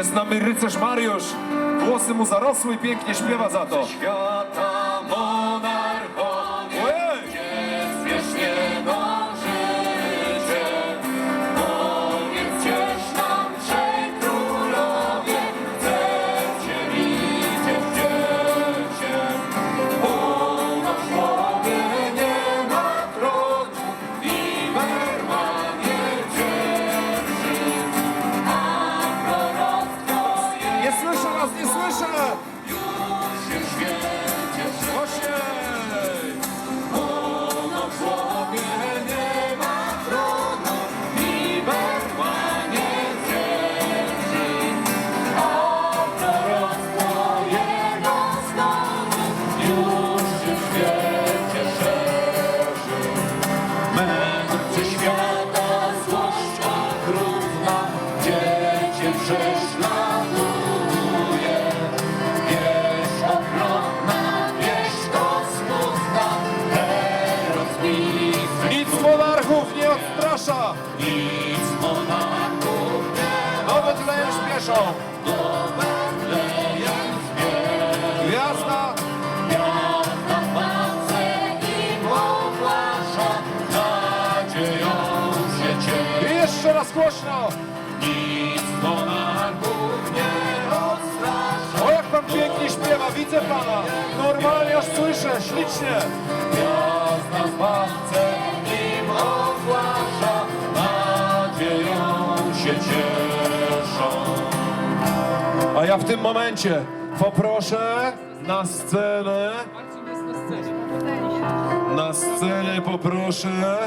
Jest z nami rycerz Mariusz. Włosy mu zarosły i pięknie śpiewa za to. Świata nadzieją się cieszy. I jeszcze raz głośno! Nic monarchów nie odstrasza. O jak pan pięknie śpiewa, widzę pana! Normalnie aż słyszę, ślicznie! Gwiazda w matce im ogłasza, nadzieją się cieszą. A ja w tym momencie poproszę na scenę, na scenę poproszę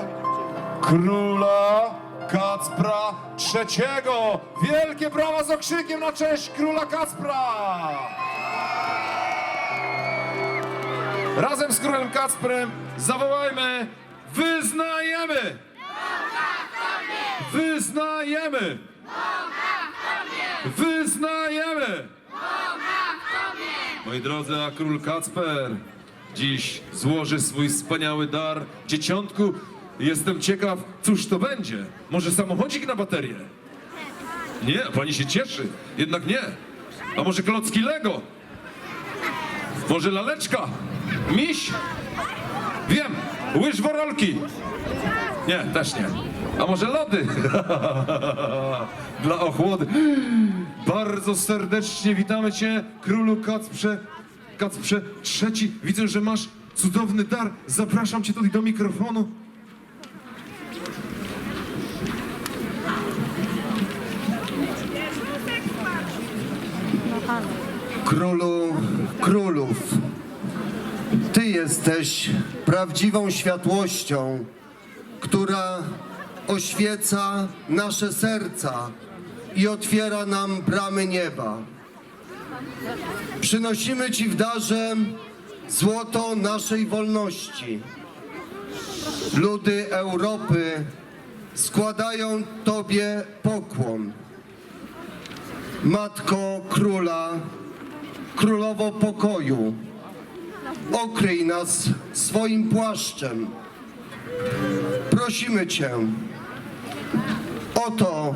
króla Kacpra III. Wielkie brawa z okrzykiem na cześć króla Kacpra! Razem z królem Kacprem zawołajmy Wyznajemy! Wyznajemy! Wyznajemy! Moi drodzy, a król Kacper dziś złoży swój wspaniały dar dzieciątku. Jestem ciekaw, cóż to będzie. Może samochodzik na baterię? Nie, pani się cieszy. Jednak nie. A może klocki Lego? Może laleczka? Miś? Wiem, łyżworolki. Nie, też nie. A może lody? Dla ochłody. Bardzo serdecznie witamy Cię, królu Kacprze, Kacprze trzeci. Widzę, że masz cudowny dar. Zapraszam Cię tutaj do mikrofonu. Królu królów, Ty jesteś prawdziwą światłością, która oświeca nasze serca i otwiera nam bramy nieba. Przynosimy Ci w darze złoto naszej wolności. Ludy Europy składają Tobie pokłon. Matko Króla, Królowo Pokoju, okryj nas swoim płaszczem. Prosimy Cię o to,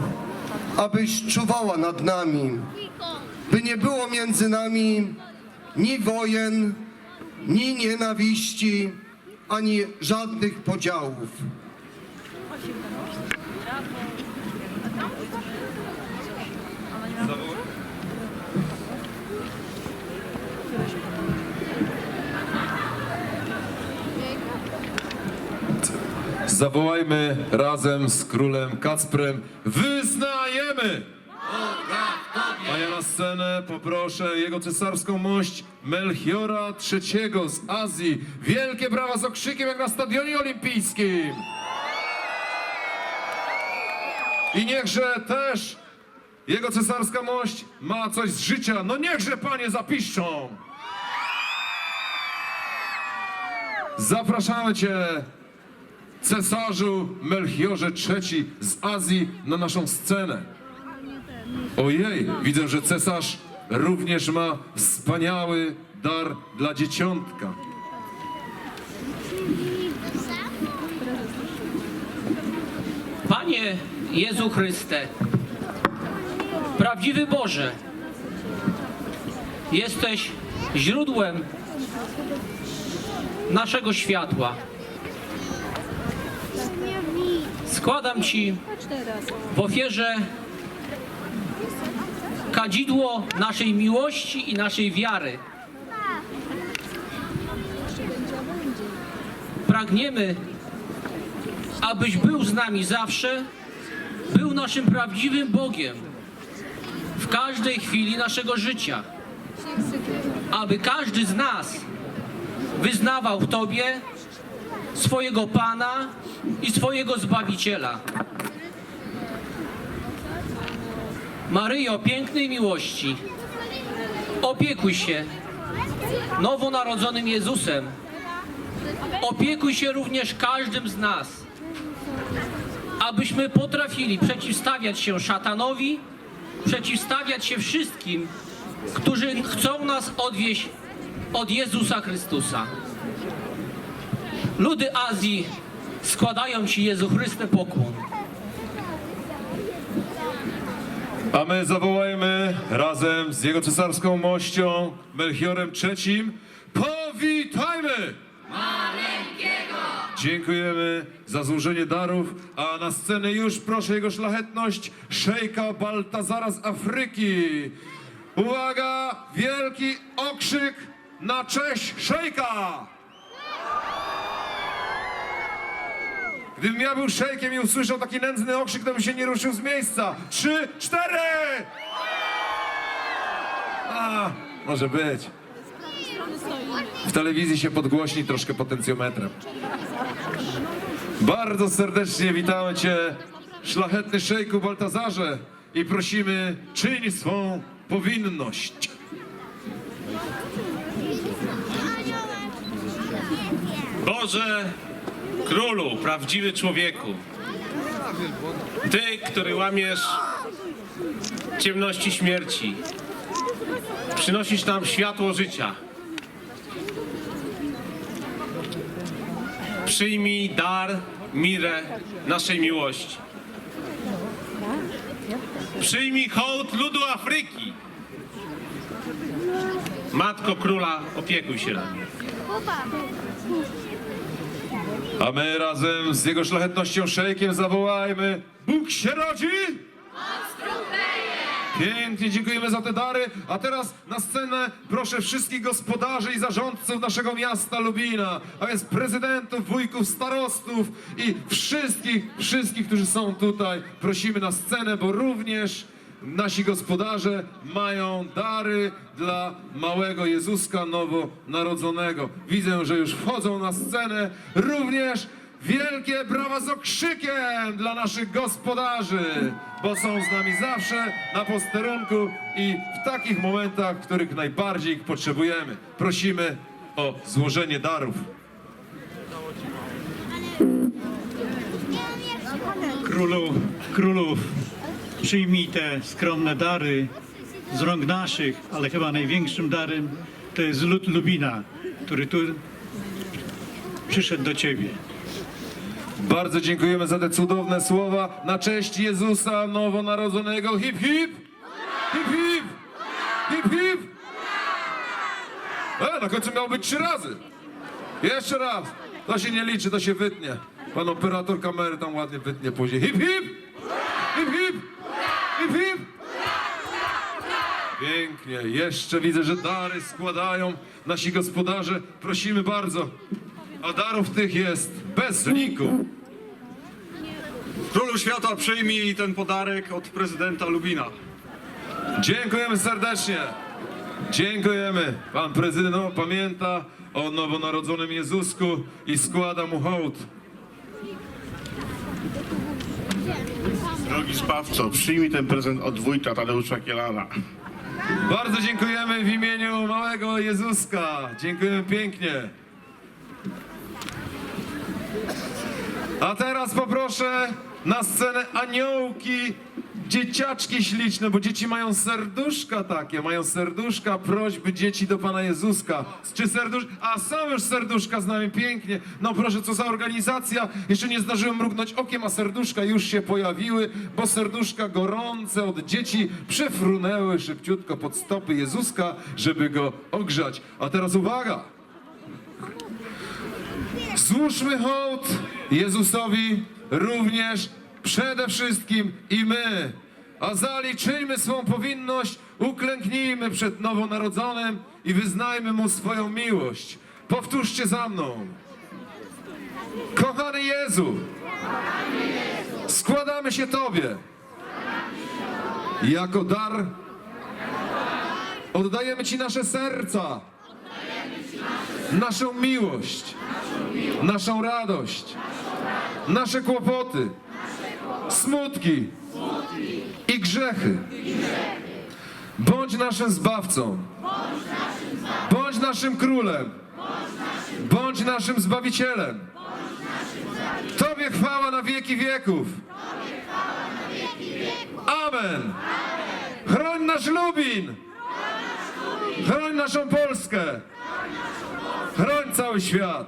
abyś czuwała nad nami, by nie było między nami ni wojen, ni nienawiści, ani żadnych podziałów. Zawołajmy razem z królem Kacprem. Wyznajemy! A ja na scenę poproszę jego cesarską mość Melchiora III z Azji. Wielkie brawa z okrzykiem jak na stadionie olimpijskim. I niechże też jego cesarska mość ma coś z życia. No niechże panie zapiszczą. Zapraszamy cię, cesarzu Melchiorze III z Azji na naszą scenę. Ojej, widzę, że cesarz również ma wspaniały dar dla dzieciątka. Panie Jezu Chryste, Prawdziwy Boże, jesteś źródłem naszego światła. Składam Ci w ofierze kadzidło naszej miłości i naszej wiary. Pragniemy, abyś był z nami zawsze, był naszym prawdziwym Bogiem w każdej chwili naszego życia. Aby każdy z nas wyznawał w Tobie swojego Pana i swojego Zbawiciela. Maryjo, pięknej miłości, opiekuj się nowonarodzonym Jezusem. Opiekuj się również każdym z nas, abyśmy potrafili przeciwstawiać się szatanowi, przeciwstawiać się wszystkim, którzy chcą nas odwieść od Jezusa Chrystusa. Ludy Azji składają Ci Jezu Chryste pokłon. A my zawołajmy razem z jego cesarską mością Melchiorem III. Powitajmy! Dziękujemy za złożenie darów, a na scenę już proszę jego szlachetność szejka Baltazara z Afryki. Uwaga, wielki okrzyk na cześć szejka! Gdybym ja był szejkiem i usłyszał taki nędzny okrzyk, to bym się nie ruszył z miejsca. Trzy, cztery! A, może być. W telewizji się podgłośni troszkę potencjometrem. Bardzo serdecznie witamy Cię, szlachetny szejku Baltazarze i prosimy, czyń swą powinność. Boże, królu, prawdziwy człowieku. Ty, który łamiesz ciemności śmierci, przynosisz nam światło życia. Przyjmij dar, mirę naszej miłości. Przyjmij hołd ludu Afryki. Matko króla, opiekuj się nami. A my razem z jego szlachetnością szejkiem zawołajmy Bóg się rodzi! Pięknie dziękujemy za te dary, a teraz na scenę proszę wszystkich gospodarzy i zarządców naszego miasta Lubina, a więc prezydentów, wujków, starostów i wszystkich, wszystkich, którzy są tutaj, prosimy na scenę, bo również nasi gospodarze mają dary dla małego Jezuska nowonarodzonego. Widzę, że już wchodzą na scenę również Wielkie brawa z okrzykiem dla naszych gospodarzy, bo są z nami zawsze na posterunku i w takich momentach, w których najbardziej ich potrzebujemy. Prosimy o złożenie darów. Królu, królów, przyjmij te skromne dary z rąk naszych, ale chyba największym darem to jest lud Lubina, który tu przyszedł do Ciebie. Bardzo dziękujemy za te cudowne słowa na cześć Jezusa nowonarodzonego. Hip hip! Hip hip! Hip hip! E, na końcu miało być trzy razy. Jeszcze raz. To się nie liczy, to się wytnie. Pan operator kamery tam ładnie wytnie później. Hip hip! Hip hip! Hip! Pięknie. Jeszcze widzę, że dary składają nasi gospodarze. Prosimy bardzo. A darów tych jest bez liku. Królu Świata przyjmij ten podarek od prezydenta Lubina. Dziękujemy serdecznie. Dziękujemy. Pan prezydent no, pamięta o nowonarodzonym Jezusku i składa mu hołd. Drogi zbawco, przyjmij ten prezent od wójta Tadeusza Kielana. Bardzo dziękujemy w imieniu małego Jezuska. Dziękujemy pięknie. A teraz poproszę na scenę aniołki Dzieciaczki śliczne, bo dzieci mają serduszka takie, mają serduszka, prośby dzieci do Pana Jezuska. Czy serduszka? A są już serduszka z nami, pięknie. No proszę, co za organizacja. Jeszcze nie zdążyłem mrugnąć okiem, a serduszka już się pojawiły, bo serduszka gorące od dzieci przefrunęły szybciutko pod stopy Jezuska, żeby go ogrzać. A teraz uwaga! Złóżmy hołd Jezusowi również przede wszystkim i my. A zaliczyjmy swą powinność, uklęknijmy przed nowonarodzonym i wyznajmy Mu swoją miłość. Powtórzcie za mną. Kochany Jezu, składamy się Tobie jako dar. Oddajemy Ci nasze serca, naszą miłość naszą radość, nasze kłopoty, smutki i grzechy. Bądź naszym zbawcą, bądź naszym królem, bądź naszym zbawicielem. Tobie chwała na wieki wieków. Amen. Chroń nasz Lubin. Chroń naszą Polskę. Chroń cały świat.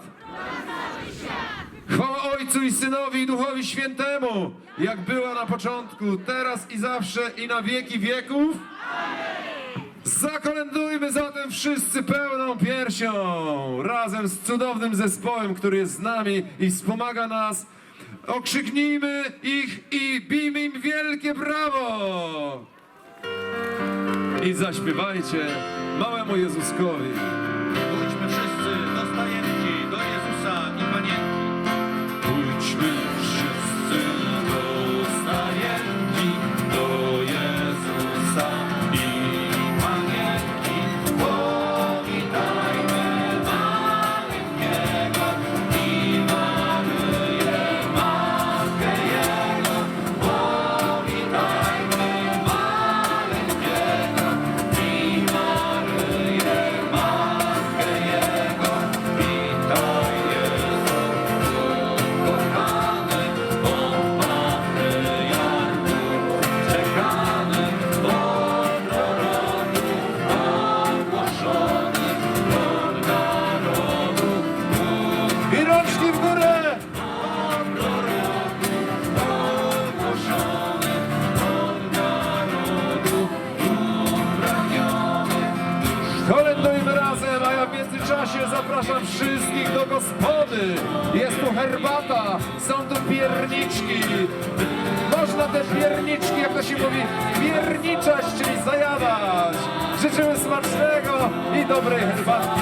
Chwała Ojcu i Synowi i Duchowi Świętemu, jak była na początku, teraz i zawsze i na wieki wieków. Zakolędujmy zatem wszyscy pełną piersią, razem z cudownym zespołem, który jest z nami i wspomaga nas. Okrzyknijmy ich i bijmy im wielkie brawo! I zaśpiewajcie małemu Jezuskowi. Można te pierniczki, jak to się mówi, pierniczać, czyli zajadać. Życzymy smacznego i dobrej herbatki.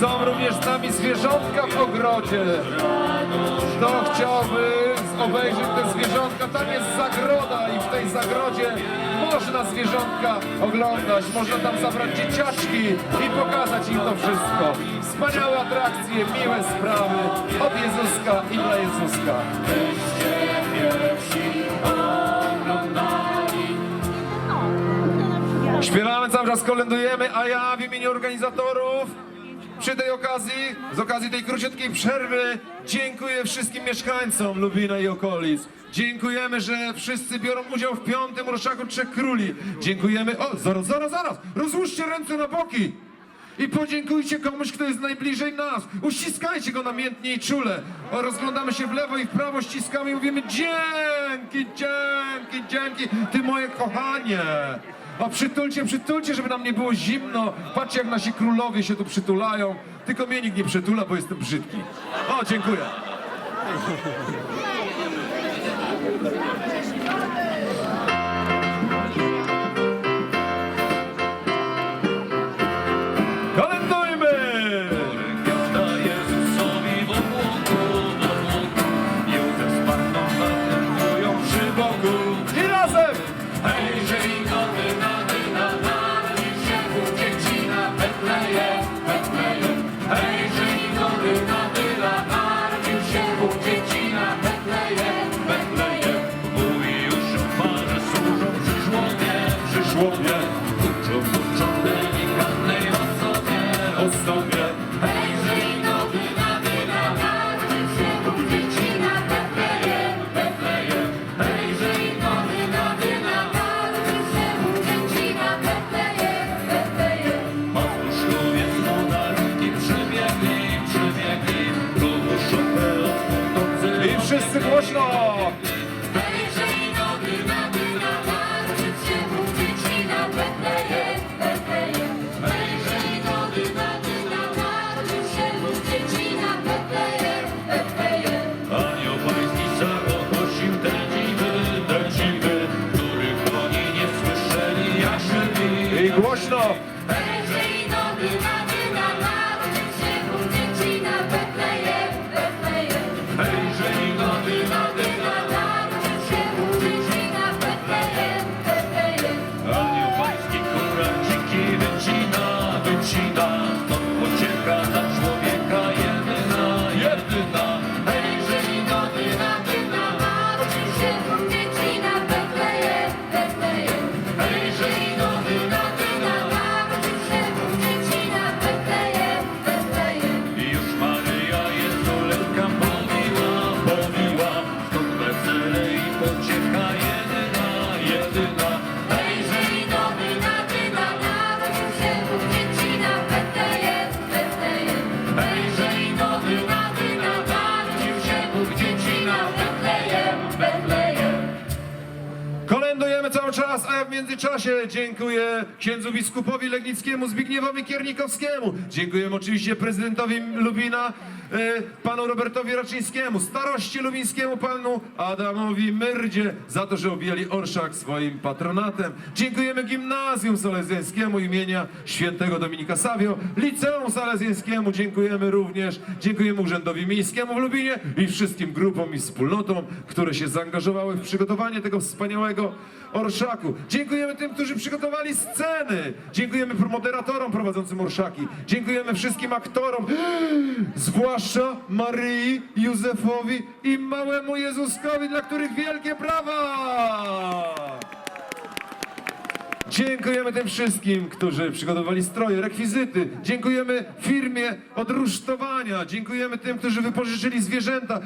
Są również z nami zwierzątka w ogrodzie. Kto chciałby obejrzeć te zwierzątka, tam jest zagroda i w tej zagrodzie można zwierzątka oglądać, można tam zabrać dzieciaczki i pokazać im to wszystko. Wspaniałe atrakcje, miłe sprawy od Jezuska i dla Jezuska. Śpiewamy cały czas, kolędujemy, a ja w imieniu organizatorów przy tej okazji, z okazji tej króciutkiej przerwy, dziękuję wszystkim mieszkańcom Lubina i okolic. Dziękujemy, że wszyscy biorą udział w piątym Orszaku Trzech Króli. Dziękujemy. O, zaraz, zaraz, zaraz! Rozłóżcie ręce na boki! I podziękujcie komuś, kto jest najbliżej nas. Uściskajcie go namiętnie i czule. O, rozglądamy się w lewo i w prawo, ściskamy i mówimy dzięki, dzięki, dzięki, ty moje kochanie. O, przytulcie, przytulcie, żeby nam nie było zimno. Patrzcie, jak nasi królowie się tu przytulają. Tylko mnie nikt nie przytula, bo jestem brzydki. O, dziękuję. Głośno! Hejże dziękuję księdzu biskupowi Legnickiemu Zbigniewowi Kiernikowskiemu. Dziękujemy oczywiście prezydentowi Lubina, e, panu Robertowi Raczyńskiemu, starości lubińskiemu panu Adamowi Myrdzie za to, że objęli Orszak swoim patronatem. Dziękujemy Gimnazjum Salezjańskiemu imienia świętego Dominika Savio, Liceum Salezjańskiemu dziękujemy również, dziękujemy Urzędowi Miejskiemu w Lubinie i wszystkim grupom i wspólnotom, które się zaangażowały w przygotowanie tego wspaniałego orszaku. Dziękujemy tym, którzy przygotowali sceny. Dziękujemy moderatorom prowadzącym orszaki. Dziękujemy wszystkim aktorom, zwłaszcza Maryi, Józefowi i małemu Jezuskowi, dla których wielkie brawa! Dziękujemy tym wszystkim, którzy przygotowali stroje, rekwizyty. Dziękujemy firmie od rusztowania. Dziękujemy tym, którzy wypożyczyli zwierzęta.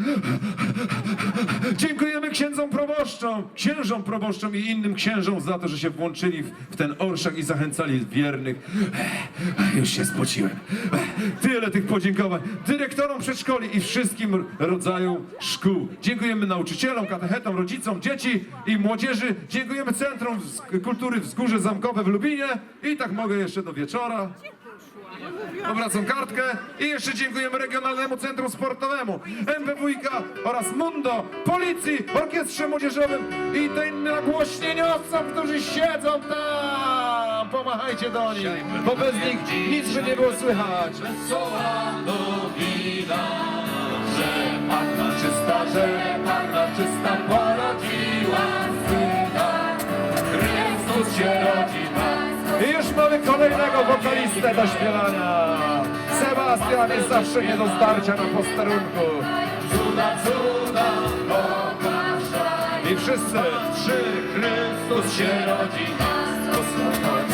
Dziękujemy księdzom proboszczom, księżom proboszczom i innym księżom za to, że się włączyli w, ten orszak i zachęcali wiernych. Już się spociłem. Tyle tych podziękowań. Dyrektorom przedszkoli i wszystkim rodzajom szkół. Dziękujemy nauczycielom, katechetom, rodzicom, dzieci i młodzieży. Dziękujemy Centrum Kultury Wzgórze Zamkowe w Lubinie. I tak mogę jeszcze do wieczora. Obracam kartkę i jeszcze dziękujemy Regionalnemu Centrum Sportowemu, MPWiK oraz Mundo, Policji, Orkiestrze Młodzieżowym i tym nagłośnieniowcom, którzy siedzą tam. Pomachajcie do nich, bo bez nich nic by nie było słychać. Wesoła nowina, że Panna czysta, że Panna czysta porodziła syna. Chrystus się rodzi. I już mamy kolejnego wokalistę do śpiewania. Sebastian jest zawsze nie do zdarcia na posterunku. Cuda, cuda, ogłaszaj. I wszyscy Trzy Chrystus się rodzi nas.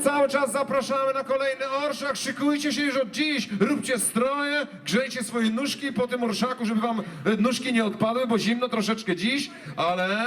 Cały czas zapraszamy na kolejny orszak. Szykujcie się już od dziś, róbcie stroje, grzejcie swoje nóżki po tym orszaku, żeby wam e, nóżki nie odpadły, bo zimno troszeczkę dziś, ale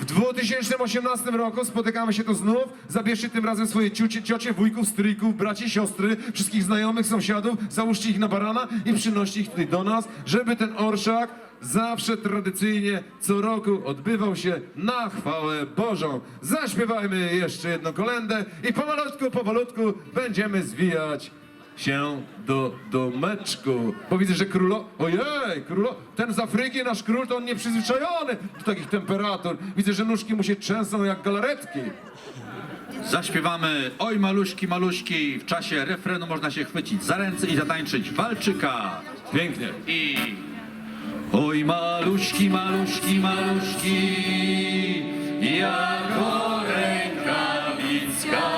w 2018 roku spotykamy się tu znów. Zabierzcie tym razem swoje ciocie, ciocie wujków, stryjków, braci, siostry, wszystkich znajomych, sąsiadów, załóżcie ich na barana i przynoście ich tutaj do nas, żeby ten orszak zawsze tradycyjnie co roku odbywał się na chwałę Bożą. Zaśpiewajmy jeszcze jedną kolendę i pomalutku, powolutku będziemy zwijać się do domeczku. Bo widzę, że królo... Ojej, królo... Ten z Afryki, nasz król, to on nieprzyzwyczajony do takich temperatur. Widzę, że nóżki mu się trzęsą jak galaretki. Zaśpiewamy Oj maluśki, maluśki. W czasie refrenu można się chwycić za ręce i zatańczyć walczyka. Pięknie. I Oj maluśki, maluśki, maluśki, jako rękawicka.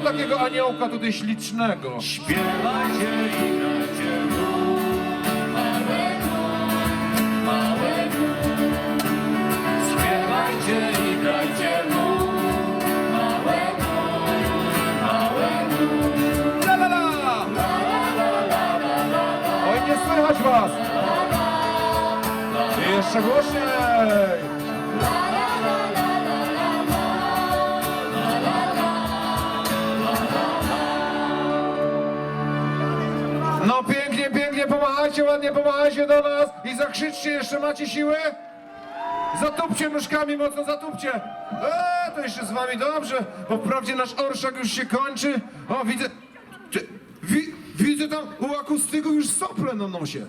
Widzę takiego aniołka tutaj ślicznego. Śpiewajcie i grajcie mu, małemu, małemu. Śpiewajcie i grajcie mu, małemu, małemu. La la la! Oj, nie słychać was! I jeszcze głośniej! Ładnie, pomachajcie do nas i zakrzyczcie, jeszcze macie siłę? Zatupcie nóżkami mocno, zatupcie! Eee, to jeszcze z wami dobrze, bo wprawdzie nasz orszak już się kończy. O, widzę... Ty, wi, widzę tam u akustyku już sople na nosie.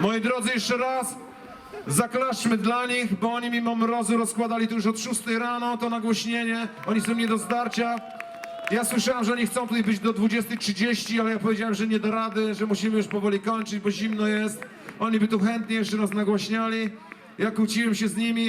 Moi drodzy, jeszcze raz zaklaszczmy dla nich, bo oni mimo mrozu rozkładali to już od 6 rano, to nagłośnienie. Oni są nie do zdarcia. Ja słyszałem, że oni chcą tutaj być do 20.30, ale ja powiedziałem, że nie da rady, że musimy już powoli kończyć, bo zimno jest. Oni by tu chętnie jeszcze nas nagłaśniali. Ja kłóciłem się z nimi.